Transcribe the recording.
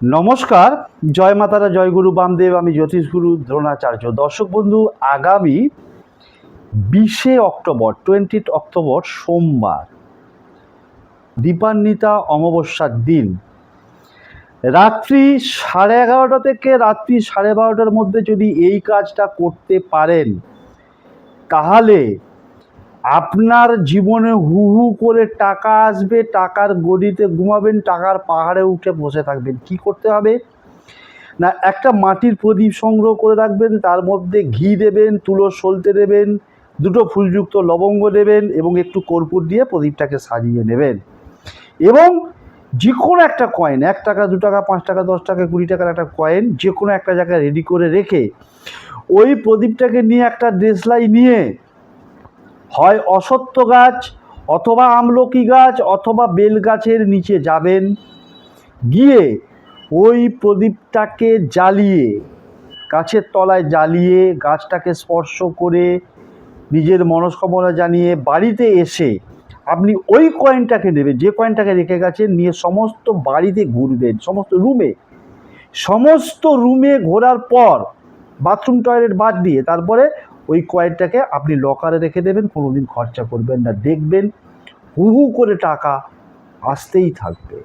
নমস্কার, জয় মাতারা, জয় গুরু বামদেব, আমি জ্যোতিষগুরু দ্রোণাচার্য। দর্শক বন্ধু, আগামী বিশে অক্টোবর টোয়েন্টি অক্টোবর, সোমবার, দীপান্বিতা অমাবস্যার দিন। রাত্রি সাড়ে এগারোটা থেকে রাত্রি সাড়ে বারোটার মধ্যে যদি এই কাজটা করতে পারেন, তাহলে আপনার জীবনে হু হু করে টাকা আসবে, টাকার গদিতে ঘুমাবেন, টাকার পাহাড়ে উঠে বসে থাকবেন। কি করতে হবে? না, একটা মাটির প্রদীপ সংগ্রহ করে রাখবেন, তার মধ্যে ঘি দেবেন তুলো সলতে দেবেন, দুটো ফুলযুক্ত লবঙ্গ দেবেন এবং একটু কর্পূর দিয়ে প্রদীপটাকে সাজিয়ে নেবেন। এবং যে কোনো একটা কয়েন এক টাকা, দু টাকা, পাঁচ টাকা, দশ টাকা, কুড়ি টাকার একটা কয়েন যে কোনো একটা জায়গায় রেডি করে রেখে ওই প্রদীপটাকে নিয়ে একটা দেশলাই নিয়ে হয় অসত্য গাছ অথবা আমলকি গাছ অথবা বেল গাছের নিচে যাবেন। গিয়ে ওই প্রদীপটাকে জ্বালিয়ে, গাছের তলায় জ্বালিয়ে, গাছটাকে স্পর্শ করে নিজের মনস্কামনা জানিয়ে বাড়িতে এসে আপনি ওই কয়েনটাকে নেবেন, যে কয়েনটাকে রেখে গেছেন নিয়ে সমস্ত বাড়িতে ঘুরবেন, সমস্ত রুমে। সমস্ত রুমে ঘোরার পর বাথরুম টয়লেট বাদ দিয়ে তারপরে ওই কয়েনটাকে আপনি লকারে রেখে দেবেন কোনো দিন খরচা করবেন না। দেখবেন হু হু করে টাকা আসতেই থাকবে।